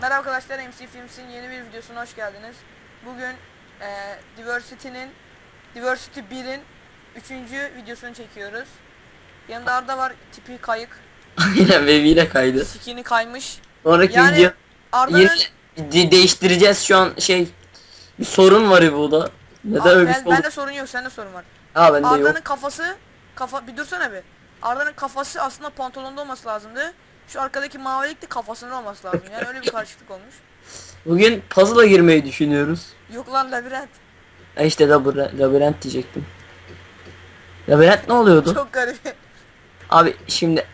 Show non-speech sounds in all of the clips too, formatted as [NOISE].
Merhaba arkadaşlar MC Films'in yeni bir videosuna hoş geldiniz. Bugün eee Diversity'nin Diversity 1'in 3. videosunu çekiyoruz. Yanında Arda var tipi kayık. [LAUGHS] Aynen bebeğiyle kaydı. Skin'i kaymış. Sonraki Yani video Arda'nın yine de- değiştireceğiz şu an şey bir sorun var burada. Neden Aa, öyle ben, sorun? bende sorun yok sende sorun var. Ha bende Arda'nın yok. kafası kafa bir dursana bir. Arda'nın kafası aslında pantolonda olması lazımdı. Şu arkadaki mavilik de kafasında olması lazım. Yani öyle bir karışıklık olmuş. Bugün puzzle'a girmeyi düşünüyoruz. Yok lan labirent. Ha işte labirent, labirent diyecektim. Labirent ne oluyordu? Çok garip. Abi şimdi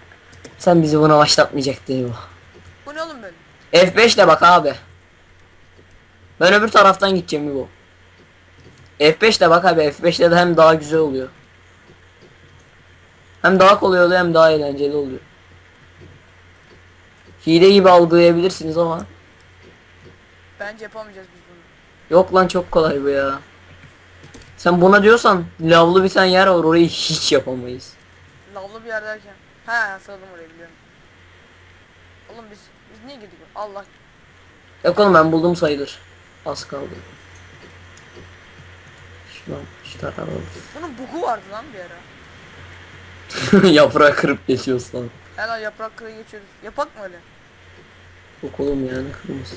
sen bizi buna başlatmayacaktın eyvah. Bu ne oğlum böyle? F5 ile bak abi. Ben öbür taraftan gideceğim bu. F5 ile bak abi F5 ile de hem daha güzel oluyor. Hem daha kolay oluyor hem daha eğlenceli oluyor. Hile gibi algılayabilirsiniz ama Bence yapamayacağız biz bunu. yok lan çok kolay bu ya. Sen buna diyorsan lavlı bir tane yer var orayı hiç yapamayız. Lavlı bir yer derken. He hatırladım orayı biliyorum. Oğlum biz biz niye girdik? Allah. Yok oğlum ben buldum sayılır. Az kaldı. Şuradan şu tarafa Bunun bugu vardı lan bir ara. [LAUGHS] Yaprağı kırıp geçiyoruz lan. Helal yaprak kırığı geçiyoruz. Yapak mı öyle? Yok oğlum yani kırmızı.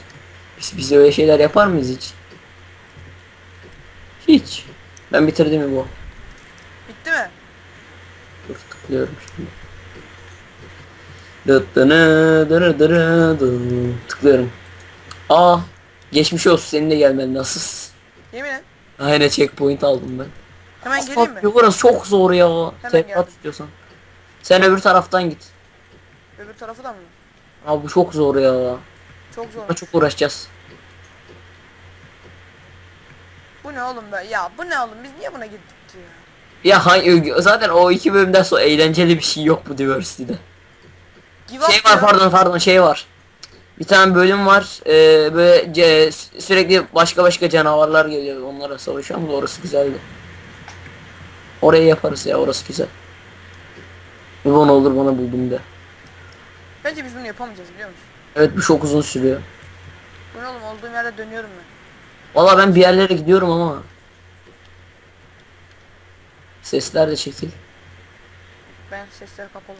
Biz, biz öyle şeyler yapar mıyız hiç? Hiç. Ben bitirdim mi bu? Bitti mi? Dur tıklıyorum şimdi. Dıttını dırı dırı dı. Tıklıyorum. Aa geçmiş olsun senin de gelmen nasıl? Yemin et. Aynen checkpoint aldım ben. Hemen geleyim mi? Burası çok zor ya. Hemen Tekrar geldim. istiyorsan. Sen öbür taraftan git. Öbür tarafı da mı? Abi bu çok zor ya. Çok zor. Buna çok uğraşacağız. Bu ne oğlum be? Ya bu ne oğlum? Biz niye buna gittik ya? Ya hangi zaten o iki bölümden sonra eğlenceli bir şey yok bu Diversity'de. Give up Şey var ya. pardon pardon şey var. Bir tane bölüm var. Ee, böyle ce- sürekli başka başka canavarlar geliyor. Onlara savaşıyor ama orası güzeldi. Orayı yaparız ya orası güzel. Bu ne olur bana buldum de. Bence biz bunu yapamayacağız biliyor musun? Evet bu çok uzun sürüyor. Bu ne oğlum? Olduğum yerde dönüyorum ben. Valla ben bir yerlere gidiyorum ama. Sesler de çekil. Ben sesler kapalı.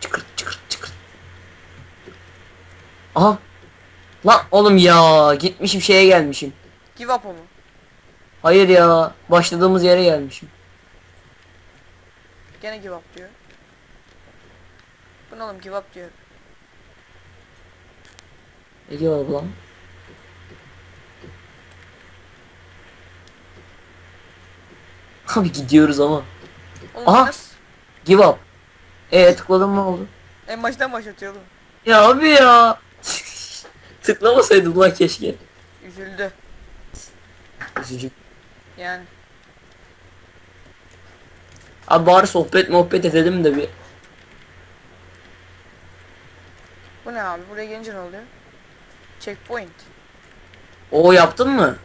Çıkırt çıkırt çıkırt. Aha. Lan oğlum ya gitmişim şeye gelmişim. Give up o mu? Hayır ya başladığımız yere gelmişim. Gene give up diyor. Bu ne oğlum give up diyor. Ne diyor lan? Abi gidiyoruz ama. Oğlum Aha. nasıl? Give up. E tıkladım mı oldu? En baştan başlatıyor oğlum. Ya abi ya. [LAUGHS] Tıklamasaydım lan keşke. Üzüldü. Üzücü. Yani. Abi bari sohbet muhabbet edelim de bir. Bu ne abi? Buraya gelince ne oluyor? Checkpoint. O yaptın mı?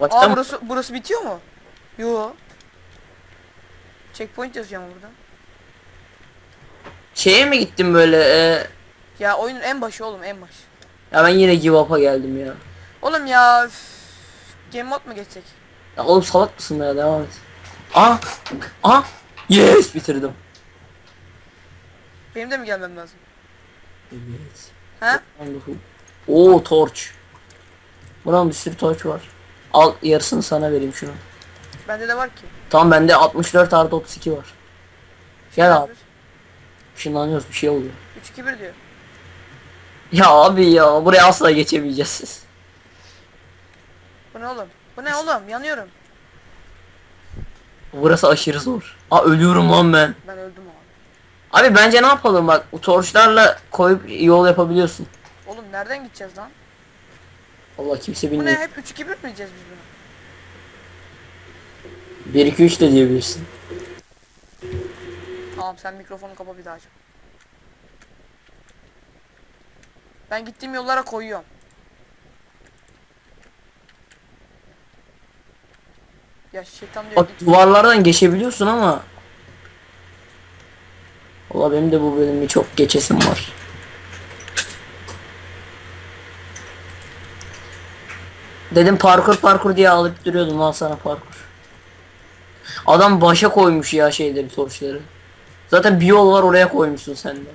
Baştan Aa burası burası bitiyor mu? Yo. Checkpoint yazıyor ama burada. Şeye mi gittin böyle? E, Ya oyunun en başı oğlum en baş. ya ben yine give up'a geldim ya. Oğlum ya üf, Game mode mu geçsek? Ya oğlum salak mısın ya devam et. Aa! Aa! Yes bitirdim. Benim de mi gelmem lazım? Evet. He? Oo torç. Buranın bir sürü torç var. Al yarısını sana vereyim şunu. Bende de var ki. Tamam bende 64 artı 32 var. Gel abi. Işınlanıyoruz bir şey oluyor. 3 2 1 diyor. Ya abi ya buraya asla geçemeyeceğiz. Bu ne oğlum? Bu ne oğlum? Yanıyorum. Burası aşırı zor. Aa ölüyorum lan ben. Ben öldüm abi. Abi bence ne yapalım bak torçlarla koyup yol yapabiliyorsun. Oğlum nereden gideceğiz lan? Allah kimse Bu ne? bilmiyor. Hep 3 2 1 mi diyeceğiz biz bunu? 1 2 3 de diyebilirsin. Tamam sen mikrofonu kapa bir daha aç. Ben gittiğim yollara koyuyorum. Ya şeytan diyor Bak git. duvarlardan geçebiliyorsun ama Valla benim de bu bölümü çok geçesim var. Dedim parkur parkur diye alıp duruyordum al sana parkur. Adam başa koymuş ya şeyleri torçları. Zaten bir yol var oraya koymuşsun sen de.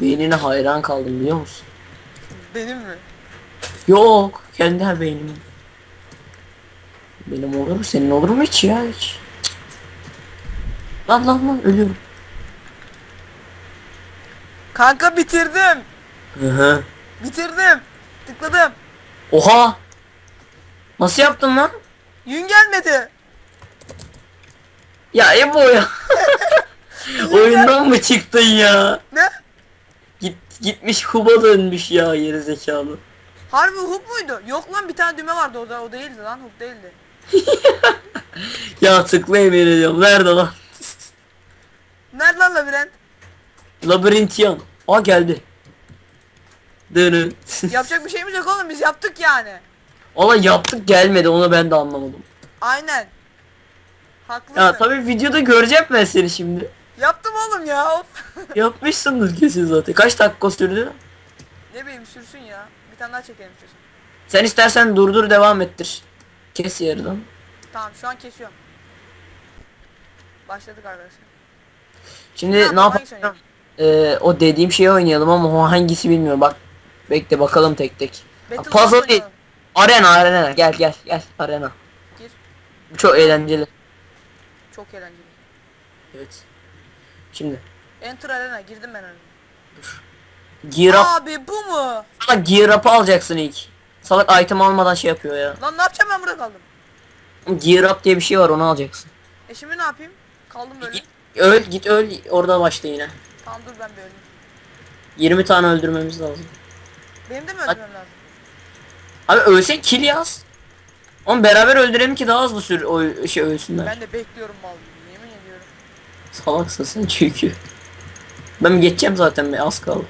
Beynine hayran kaldım biliyor musun? Benim mi? Yok kendi beynimin. Benim olur mu senin olur mu hiç ya hiç. Lan lan lan ölüyorum. Kanka bitirdim. Hı hı. Bitirdim. Tıkladım. Oha! Nasıl yaptın lan? Yün gelmedi. Ya Ebo ya. [LAUGHS] Oyundan mı çıktın ya? Ne? Git gitmiş Kuba dönmüş ya geri zekalı. Harbi hook muydu? Yok lan bir tane düğme vardı o da o değildi lan hook değildi. [LAUGHS] Ya tıkla yemin ediyorum. Nerede lan? Nerede lan labirent? Labirintyan. Aa geldi. Dönün. [LAUGHS] Yapacak bir şeyimiz yok oğlum biz yaptık yani. Valla yaptık gelmedi onu ben de anlamadım. Aynen. Haklısın. Ya tabii videoda göreceğim ben seni şimdi. Yaptım oğlum ya. [LAUGHS] Yapmışsındır kesin zaten. Kaç dakika sürdü? ne bileyim sürsün ya. Bir tane daha çekelim istiyorsan. Sen istersen durdur devam ettir. Kes yarıdan. Tamam şu an kesiyorum. Başladık arkadaşlar. Şimdi Ne ne, yapalım? Ee, o dediğim şeyi oynayalım ama o hangisi bilmiyorum. Bak bekle bakalım tek tek. Battle Puzzle değil. Arena arena gel gel gel arena. Gir. Çok eğlenceli. Çok eğlenceli. Evet. Şimdi Enter Arena girdim ben arena. gear up. Abi bu mu? Salak gear up'ı alacaksın ilk. Salak item almadan şey yapıyor ya. Lan ne yapacağım ben burada kaldım. Gear up diye bir şey var onu alacaksın. E şimdi ne yapayım? Kaldım böyle. Git, öl git öl orada başla yine. Tamam dur ben bir öleyim. 20 tane öldürmemiz lazım. Benim de mi öldürmem lazım? Abi ölsen kill yaz. Oğlum beraber öldürelim ki daha hızlı sür o şey ölsünler. Ben de bekliyorum mal yemin ediyorum. Salaksın sen çünkü. Ben geçeceğim zaten be az kaldı.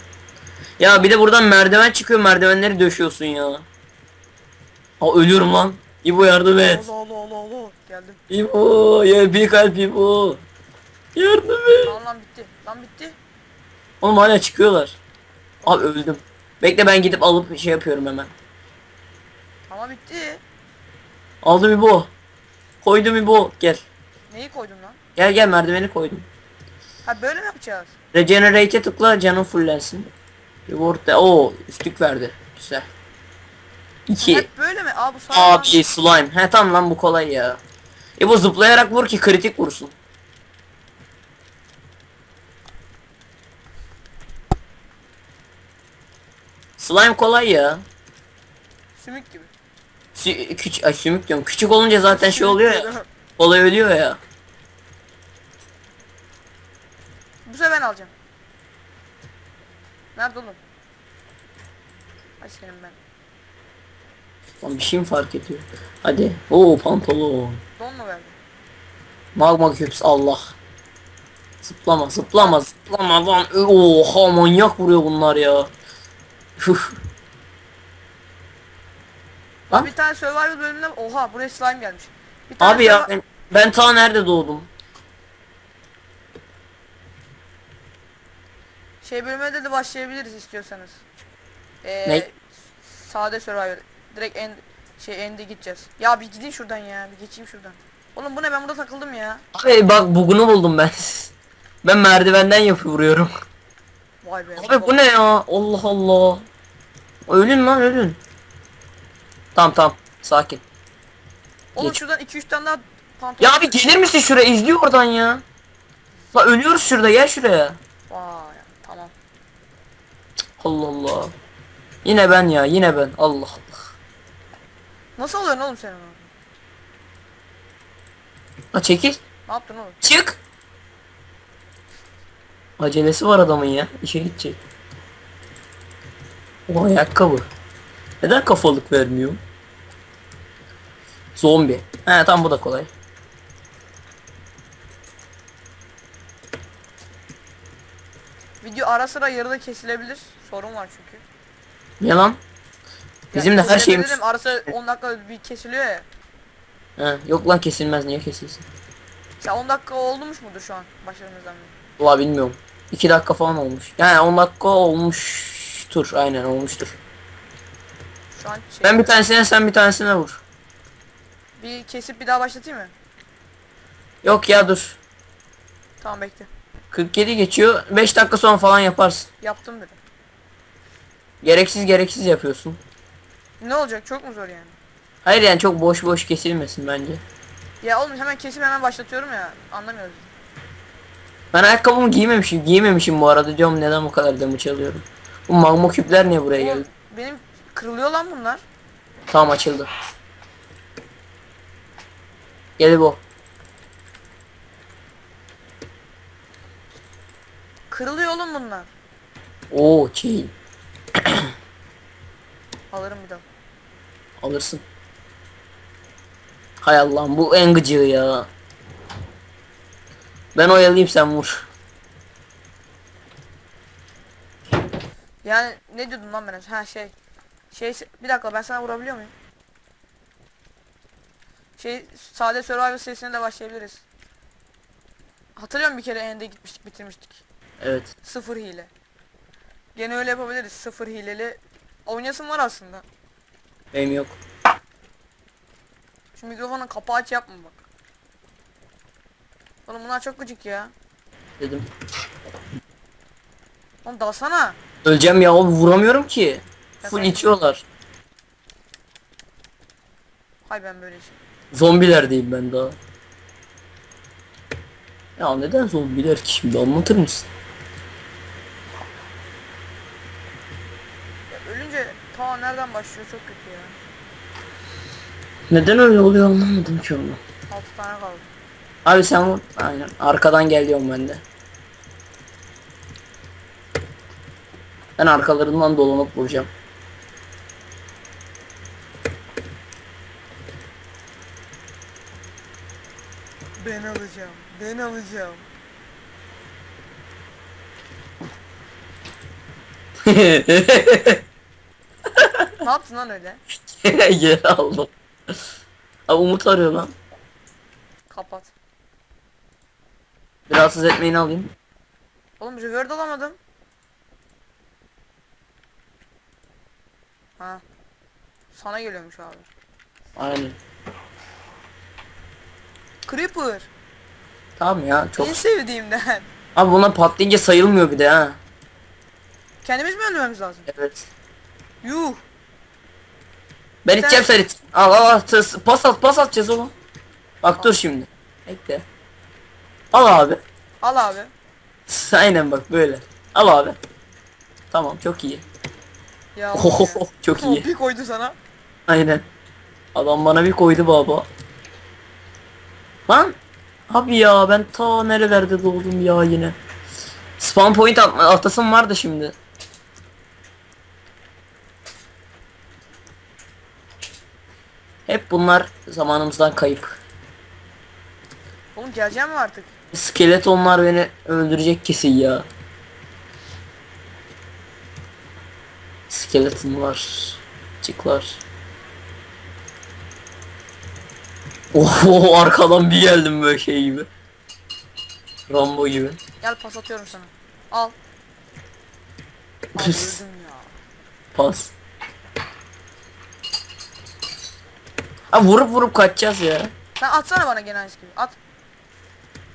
Ya bir de buradan merdiven çıkıyor merdivenleri döşüyorsun ya. Aa ölüyorum lan. İbo yardım et. Allah Allah Allah Allah. Geldim. İbo ya bir kalp İbo. Yardım et. Tamam lan bitti. Lan bitti. Oğlum hala çıkıyorlar. Abi öldüm. Bekle ben gidip alıp şey yapıyorum hemen. Ama bitti. Aldım İbo. Koydum İbo. Gel. Neyi koydun lan? Gel gel merdiveni koydum. Ha böyle mi yapacağız? Regenerate'e tıkla canın fullensin. Reward de o üstlük verdi. Güzel. 2. Hep böyle mi? Aa bu sağ Abi slime. He tamam lan bu kolay ya. E bu zıplayarak vur ki kritik vursun. Slime kolay ya. Sümük gibi. Sü küç ay sümük diyorum. Küçük olunca zaten şey Sümük oluyor dedim. ya. Kolay ölüyor ya. Bu sefer ben alacağım. Nerede oğlum? Ay senin ben. Lan bir şey mi fark ediyor? Hadi. Oo pantolon. Don mu verdin? Magma küps Allah. Zıplama zıplama zıplama lan. Oha manyak vuruyor bunlar ya. Lan bir tane survival bölümünde oha buraya slime gelmiş. Bir tane Abi ya ben, ben ta nerede doğdum? Şey bölüme de başlayabiliriz istiyorsanız. Ee, Ne? Sade survival. Direkt end şey end'e gideceğiz. Ya bir gidin şuradan ya. Bir geçeyim şuradan. Oğlum bu ne ben burada takıldım ya. Abi bak bugunu buldum ben. [LAUGHS] ben merdivenden yapı vuruyorum. Vay be. Abi bu ne ya? Allah Allah. Ölün lan ölün. Tamam tamam sakin. Oğlum Geç. şuradan 2-3 tane daha pantolon. Ya abi gelir misin şuraya izliyor oradan ya. La ölüyoruz şurada gel şuraya. Vay tamam. Allah Allah. Yine ben ya yine ben Allah. Nasıl alıyorsun oğlum sen onu? La çekil. Ne yaptın oğlum? Çık. Acelesi var adamın ya. İşe gidecek. O ayakkabı. Neden kafalık vermiyor? Zombi. He tam bu da kolay. Video ara sıra yarıda kesilebilir. Sorun var çünkü. Ne lan? Bizim de her şeyimiz... dedim, Ara sıra 10 dakika bir kesiliyor ya. He, yok lan kesilmez niye kesilsin? Sen 10 dakika olmuş mudur şu an başladığımızdan beri? Valla bilmiyorum. 2 dakika falan olmuş. Yani 10 dakika olmuştur. Aynen olmuştur. Şu an şey, Ben bir tanesine sen bir tanesine vur. bir kesip bir daha başlatayım mı? Yok ya dur. Tamam bekle. 47 geçiyor. 5 dakika sonra falan yaparsın. Yaptım bile. Gereksiz gereksiz yapıyorsun. Ne olacak çok mu zor yani? Hayır yani çok boş boş kesilmesin bence. Ya oğlum hemen kesip hemen başlatıyorum ya. Anlamıyoruz. Ben ayakkabımı giymemişim. Giyememişim bu arada diyorum neden bu kadar damage alıyorum. Bu magma küpler niye buraya Oğlum, geldi? benim kırılıyor lan bunlar. Tamam açıldı. Gel bu. Kırılıyor oğlum bunlar. Oo şey Alırım bir daha. Alırsın. Hay Allah'ım bu en gıcığı ya. Ben oyalayayım sen vur. Yani ne diyordum lan ben? Ha şey. Şey bir dakika ben sana vurabiliyor muyum? Şey sade survival serisine de başlayabiliriz. Hatırlıyorum bir kere ende gitmiştik bitirmiştik. Evet. Sıfır hile. Gene öyle yapabiliriz. Sıfır hileli. Oynasın var aslında. Benim yok. Şu mikrofonun kapağı aç yapma bak. Oğlum bunlar çok gıcık ya. Dedim. Oğlum dalsana. Öleceğim ya oğlum vuramıyorum ki. Full Efendim? itiyorlar. Hay ben böyle şey. Zombilerdeyim ben daha. Ya neden zombiler ki şimdi anlatır mısın? Başlıyor çok kötü ya. Neden öyle oluyor anlamadım ki onu. 6 tane kaldı. Abi sen vur. Aynen. Arkadan geliyorum ben de. Ben arkalarından dolanıp vuracağım. Ben alacağım. Ben alacağım. [LAUGHS] ne yaptın lan öyle? [LAUGHS] Geri aldım. Abi Umut arıyor lan. Kapat. Rahatsız etmeyini alayım. Oğlum revert alamadım. Ha. Sana geliyormuş abi. Aynen. Creeper. Tamam ya çok. En sevdiğimden. [LAUGHS] Abi buna patlayınca sayılmıyor bir de ha. Kendimiz mi öldürmemiz lazım? Evet. Yuh. Ben içeceğim Ferit. Al al al tıs- pas at pas atacağız oğlum. Bak dur şimdi. Bekle. Al abi. Al abi. [LAUGHS] Aynen bak böyle. Al abi. Tamam çok iyi. Ya. [LAUGHS] Ohoho, çok iyi. [LAUGHS] Bir koydu sana. Aynen. Adam bana bir koydu baba. Lan. Abi ya ben ta nerelerde doğdum ya yine. Spawn point atma, atasım vardı şimdi. Hep bunlar zamanımızdan kayıp. Oğlum geleceğim mi artık? Skeletonlar beni öldürecek kesin ya. Skeletonlar, çıklar. Oho arkadan bir geldim böyle şey gibi. Rambo gibi. Gel pas atıyorum sana. Al. [LAUGHS] Pas. Ha vurup vurup kaçacağız ya. Sen atsana bana gene aynısı gibi. At.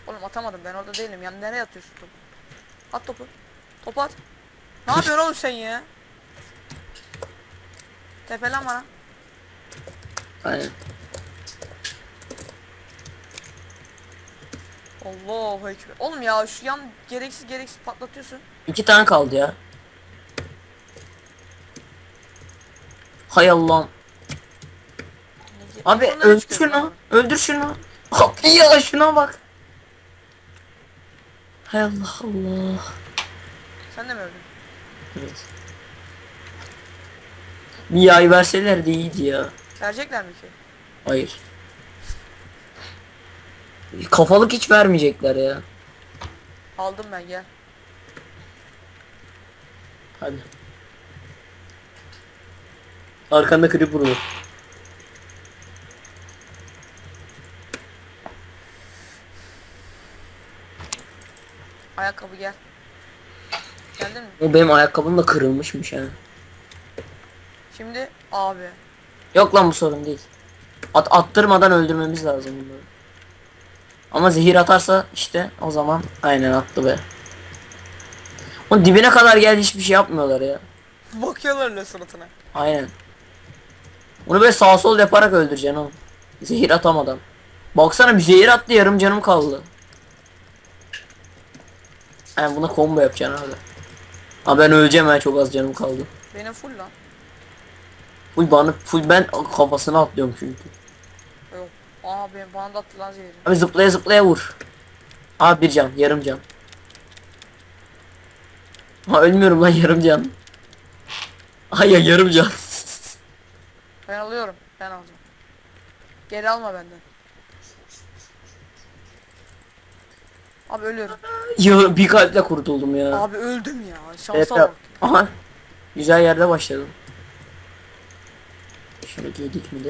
Oğlum atamadım ben orada değilim. Yani nereye atıyorsun topu? At topu. Topu at. Ne yapıyorsun oğlum sen ya? Tepelen bana. Aynen. Allahu ekber. Oğlum ya şu yan gereksiz gereksiz patlatıyorsun. İki tane kaldı ya. Hay Allah'ım. Abi öldür çıkıyorum şunu. Öldür şunu. Ya şuna bak. Hay Allah Allah. Sen de mi öldün? Evet. Bir yay verseler de iyiydi ya. Verecekler mi ki? Hayır. Kafalık hiç vermeyecekler ya. Aldım ben gel. Hadi. Arkanda creeper var. Ayakkabı gel. Geldin mi? O benim ayakkabım da kırılmışmış yani. Şimdi abi. Yok lan bu sorun değil. At attırmadan öldürmemiz lazım bunları. Ama zehir atarsa işte o zaman aynen attı be. Onun dibine kadar geldi hiçbir şey yapmıyorlar ya. Bakıyorlar öyle suratına. Aynen. Onu böyle sağ sol yaparak öldüreceksin oğlum. Zehir atamadan. Baksana bir zehir attı yarım canım kaldı. Yani buna combo yapacaksın abi. Ha ben öleceğim ha çok az canım kaldı. Benim full lan. Full bana full ben kafasına atlıyorum çünkü. Yok. Abi bana da attı lan zehri. Abi zıplaya zıplaya vur. Abi bir can yarım can. Ha ölmüyorum lan yarım can. Ay ya yarım can. [LAUGHS] Ben alıyorum. Ben alacağım. Geri alma benden. Abi ölüyorum. ya bir kalple kurtuldum ya. Abi öldüm ya. Şansa Evet, bak. Aha. Güzel yerde başladım. Şöyle giydik mi de.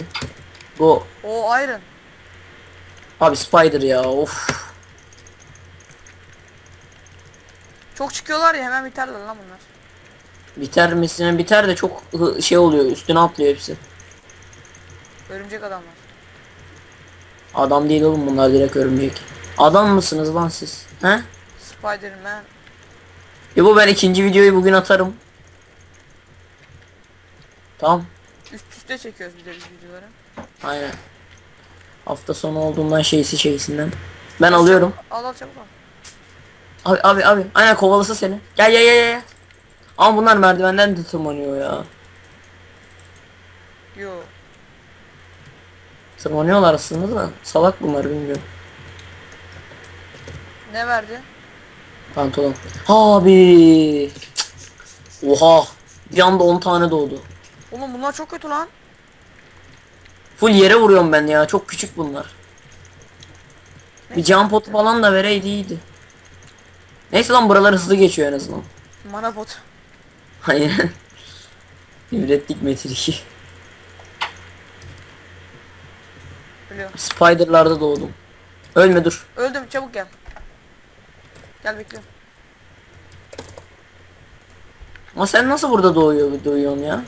Go. O Iron. Abi Spider ya of. Çok çıkıyorlar ya hemen biterler lan bunlar. Biter misin? Biter de çok hı- şey oluyor üstüne atlıyor hepsi. Örümcek adamlar. Adam değil oğlum bunlar direkt örümcek. Adam mısınız lan siz? He? Spider-Man. Ya bu ben ikinci videoyu bugün atarım. Tamam. Üst üste çekiyoruz bir de biz videoları. Aynen. Hafta sonu olduğundan şeysi şeysinden. Ben alıyorum. Al al çabuk al. Abi abi abi. Aynen kovalasa seni. Gel gel gel gel. Ama bunlar merdivenden de tırmanıyor ya. Yo. Tırmanıyorlar aslında da. Salak bunlar bilmiyorum. Ne verdi? Pantolon. Abi. Oha. Bir anda 10 tane doğdu. Oğlum bunlar çok kötü lan. Full yere vuruyorum ben ya. Çok küçük bunlar. Bir can potu falan da vereydi iyiydi. Neyse lan buralar hızlı geçiyor en azından. Mana bot. Aynen. [LAUGHS] Ürettik Metin 2. Ölüyor. Spider'larda doğdum. Ölme dur. Öldüm çabuk gel. Gel bekliyorum. Ama sen nasıl burada doğuyor, doğuyorsun ya?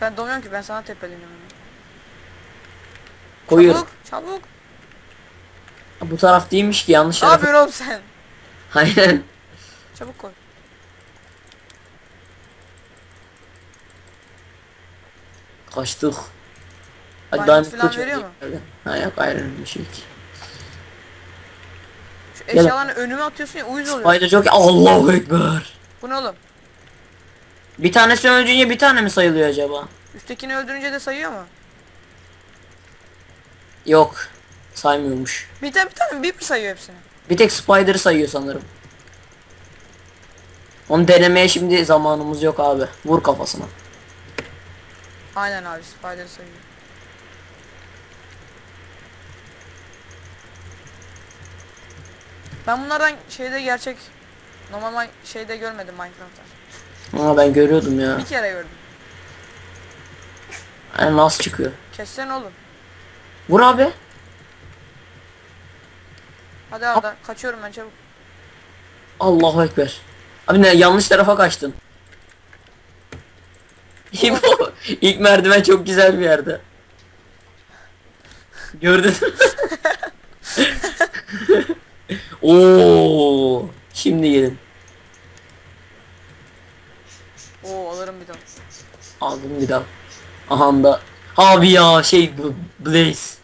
Ben domuyorum ki ben sana tepeleniyorum. Koyuyorum. Çabuk çabuk. Bu taraf değilmiş ki yanlış Ne yapıyorsun oğlum sen? [LAUGHS] Aynen. Çabuk koy. Kaçtık. Hadi Diamond diamond falan veriyor herhalde. Ha yok ayrı bir şey ki. Şu Gel. eşyalarını önüme atıyorsun ya uyuz oluyor. Spider çok Allahu Ekber. Bu ne oğlum? Bir tanesi öldüğünce bir tane mi sayılıyor acaba? Üsttekini öldürünce de sayıyor mu? Yok. Saymıyormuş. Bir tane bir tane bir mi sayıyor hepsini? Bir tek Spider'ı sayıyor sanırım. Onu denemeye şimdi zamanımız yok abi. Vur kafasına. Aynen abi spider sayıyor. Ben bunlardan şeyde gerçek normal şeyde görmedim Minecraft'ta. Ama ben görüyordum ya. Bir kere gördüm. Yani nasıl çıkıyor? Kessen oğlum. Vur abi. Hadi Arda kaçıyorum ben çabuk. Allahu Ekber. Abi ne yanlış tarafa kaçtın. [LAUGHS] İlk merdiven çok güzel bir yerde. Gördün mü? [LAUGHS] Oo, şimdi gelin. Oo alırım bir daha. Aldım bir daha. Aha da. Abi ya şey bu Blaze.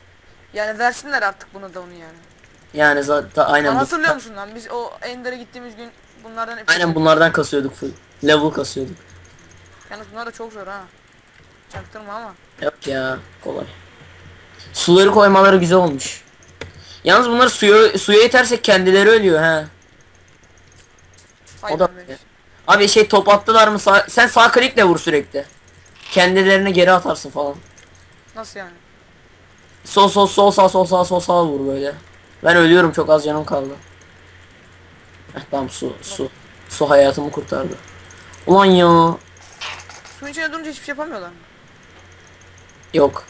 Yani versinler artık bunu da onu yani. Yani zaten aynen Lan bu- hatırlıyor musun lan biz o Ender'e gittiğimiz gün bunlardan hep Aynen bunlardan kasıyorduk full. Level kasıyorduk. Yalnız bunlar da çok zor ha. Çaktırma ama. Yok ya kolay. Suları koymaları güzel olmuş. Yalnız bunları suya suya itersek kendileri ölüyor ha. Hayır O da. Abi şey top attılar mı sağ, sen sağ klikle vur sürekli. Kendilerini geri atarsın falan. Nasıl yani? Sol sol sol sağ sol sağ sol sağ vur böyle. Ben ölüyorum çok az canım kaldı. Heh, tamam su su. Su hayatımı kurtardı. Ulan ya. Suyun içine durunca hiçbir şey yapamıyorlar mı? Yok.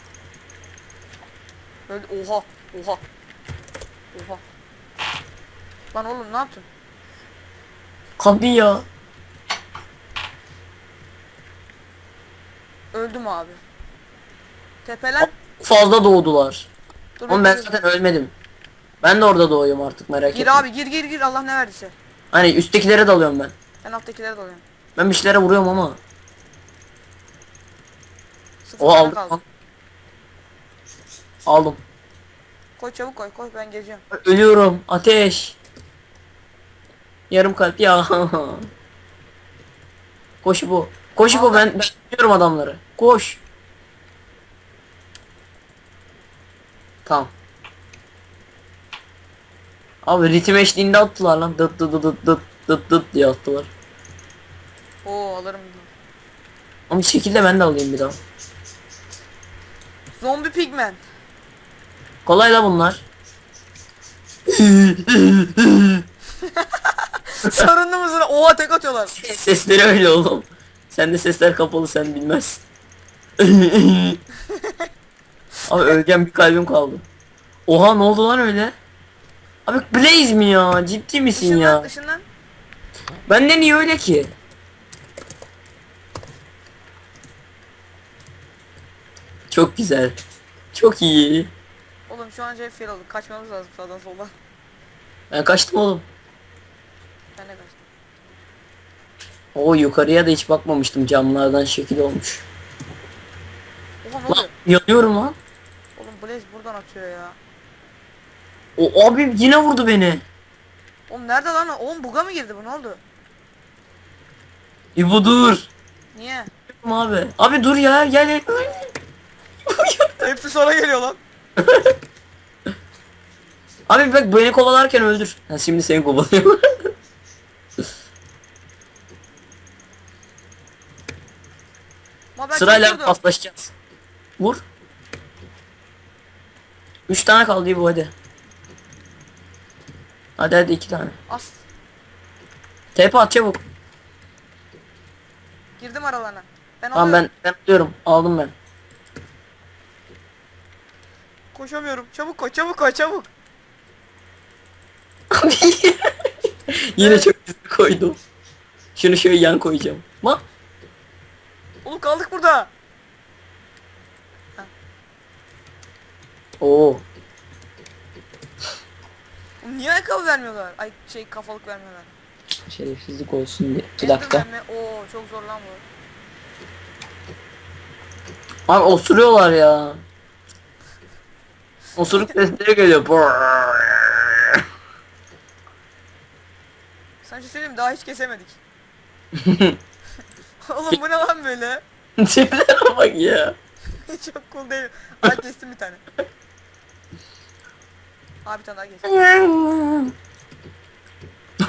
Böyle oha oha. Oha. Lan oğlum ne yaptın? Kapı ya. Öldüm abi. Tepeler. Fazla doğdular. Dur Oğlum ben zaten ölmedim. Ben de orada doğuyorum artık merak Gir etme. abi gir gir gir Allah ne verdiyse. Hani üsttekilere dalıyorum ben. Ben alttakilere dalıyorum. Ben bir şeylere vuruyorum ama. Sıfır O tane aldım. lan. Aldım. Koy çabuk koy koy ben geziyorum. Ölüyorum. Ateş. Yarım kalp ya. [LAUGHS] Koş bu. Koş bu ben ben tutuyorum adamları. Koş. Tamam. Abi ritim eşliğinde attılar lan. Dıt dıt dıt dıt dıt dıt dıt diye attılar. Oo alırım. Ama bir şekilde ben de alayım bir daha. Zombi pigmen. Kolay da bunlar. [LAUGHS] Mısın? Oha tek atıyorlar. Sesleri öyle oğlum. Sen de sesler kapalı sen bilmezsin. [LAUGHS] Abi öleceğim bir kalbim kaldı. Oha ne oldu lan öyle? Abi Blaze mi ya? Ciddi misin Işınlan ya? ışınlan. Bende niye öyle ki? Çok güzel. Çok iyi. Oğlum şu an şey fail. Kaçmamız lazım sağdan soldan. Ben kaçtım oğlum. Ben de kaçtım. O yukarıya da hiç bakmamıştım camlardan şekil olmuş. Oha ne Lan yanıyorum lan. Oğlum Blaze buradan atıyor ya. O abi yine vurdu beni. Oğlum nerede lan? Oğlum buga mı girdi bu ne oldu? İbo dur. Niye? Abi. Abi dur ya gel. gel. Hepsi sonra geliyor lan. [LAUGHS] Abi bak beni kovalarken öldür. Ha, şimdi seni kovalıyor. Ama ben Sırayla çok vurdum. paslaşacağız. Vur. Üç tane kaldı İbo hadi. Hadi hadi iki tane. As. TP at çabuk. Girdim aralarına. Ben Tamam alıyorum. ben ben alıyorum. Aldım ben. Koşamıyorum. Çabuk koy çabuk koy çabuk. Yine çok güzel koydum. Şunu şöyle yan koyacağım. Lan. Oğlum kaldık burada. Oo. Oğlum niye ayakkabı vermiyorlar? Ay şey kafalık vermiyorlar. Şerefsizlik olsun diye. Bir dakika. Oo çok zor lan bu. Abi osuruyorlar ya. Osuruk sesleri geliyor. Brrrr. Sana şey söyleyeyim mi? daha hiç kesemedik. [LAUGHS] Oğlum bu ne lan böyle? Tiplere bak ya. [LAUGHS] çok cool değil. Ay kestim bir tane. Abi bir tane daha kes.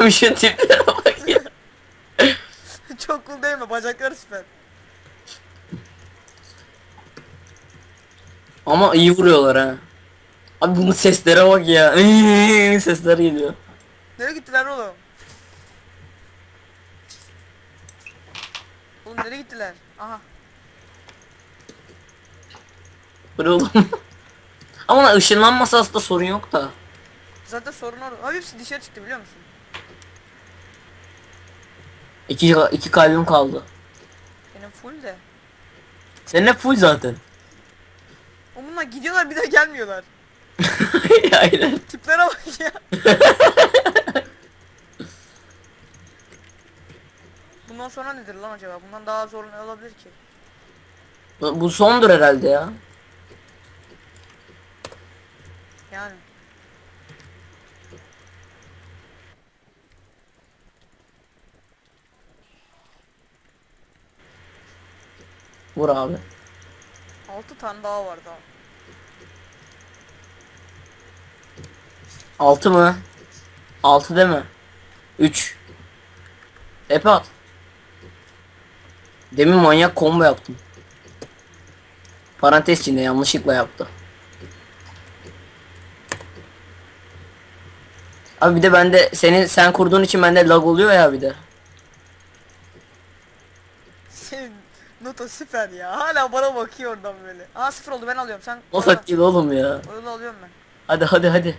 Abi şu tiplere bak ya. [LAUGHS] çok cool değil mi? Bacakları süper. Ama iyi vuruyorlar ha. Abi bunun seslere bak ya. Sesler geliyor. Nereye gittiler oğlum? Oğlum nereye gittiler? Aha. Ne oğlum? [LAUGHS] Ama lan ışınlanmasa aslında sorun yok da. Zaten sorun orada. Abi hepsi dışarı çıktı biliyor musun? İki, iki kalbim kaldı. Benim full de. Senin hep full zaten. Oğlum bunlar gidiyorlar bir de gelmiyorlar. [LAUGHS] Aynen. Tiplere bak ya. [LAUGHS] Bundan sonra nedir lan acaba? Bundan daha zor ne olabilir ki? Bu bu sondur herhalde ya. Yani. Vur abi. 6 tane daha var daha. Altı mı? Altı değil mi? Üç. Tepe at. Demin manyak combo yaptım. Parantez içinde yanlışlıkla yaptı. Abi bir de bende senin sen kurduğun için bende lag oluyor ya bir de. Senin nota süper ya. Hala bana bakıyor oradan böyle. Aa sıfır oldu ben alıyorum. Sen O sak gibi oğlum ya. Oyunu alıyorum ben. Hadi hadi hadi.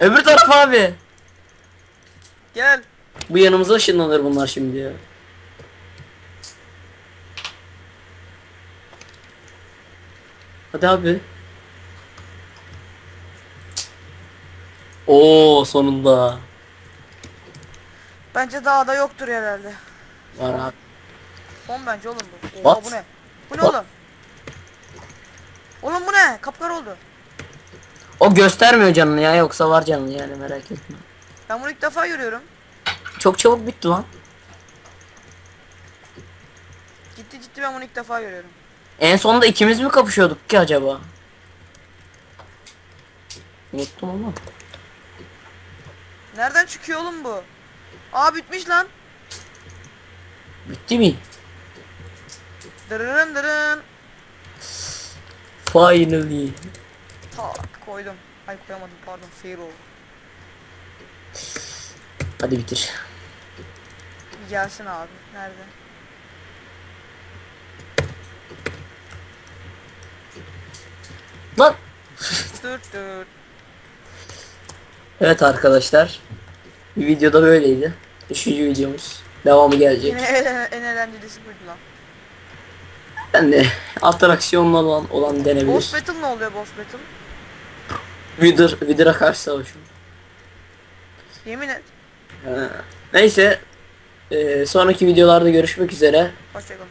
Öbür taraf abi. Gel. Bu yanımıza ışınlanır bunlar şimdi ya. Hadi abi. Oo sonunda. Bence dağda yoktur herhalde. Var abi. Son bence oğlum bu. Oha What? bu ne? Bu ne What? oğlum? Oğlum bu ne? Kapkar oldu. O göstermiyor canını ya yoksa var canını yani merak etme. Ben bunu ilk defa görüyorum. Çok çabuk bitti lan. Ciddi ciddi ben bunu ilk defa görüyorum. En sonunda ikimiz mi kapışıyorduk ki acaba? Unuttum ama. Nereden çıkıyor oğlum bu? Aa bitmiş lan. Bitti mi? Dırırın dırın. Finally. Tak koydum. Ay koyamadım pardon fail oldu. Hadi bitir. Gelsin abi. Nerede? Lan. Dur dur. Evet arkadaşlar. Bir videoda böyleydi. Üçüncü videomuz. Devamı gelecek. Yine en, en eğlencelisi buydu lan. Ben de atraksiyonlu olan, olan denebilir. Boss battle ne oluyor boss battle? Wither, Wither'a karşı savaşım. Yemin et. Ee, Neyse. Ee, sonraki videolarda görüşmek üzere. Hoşçakalın.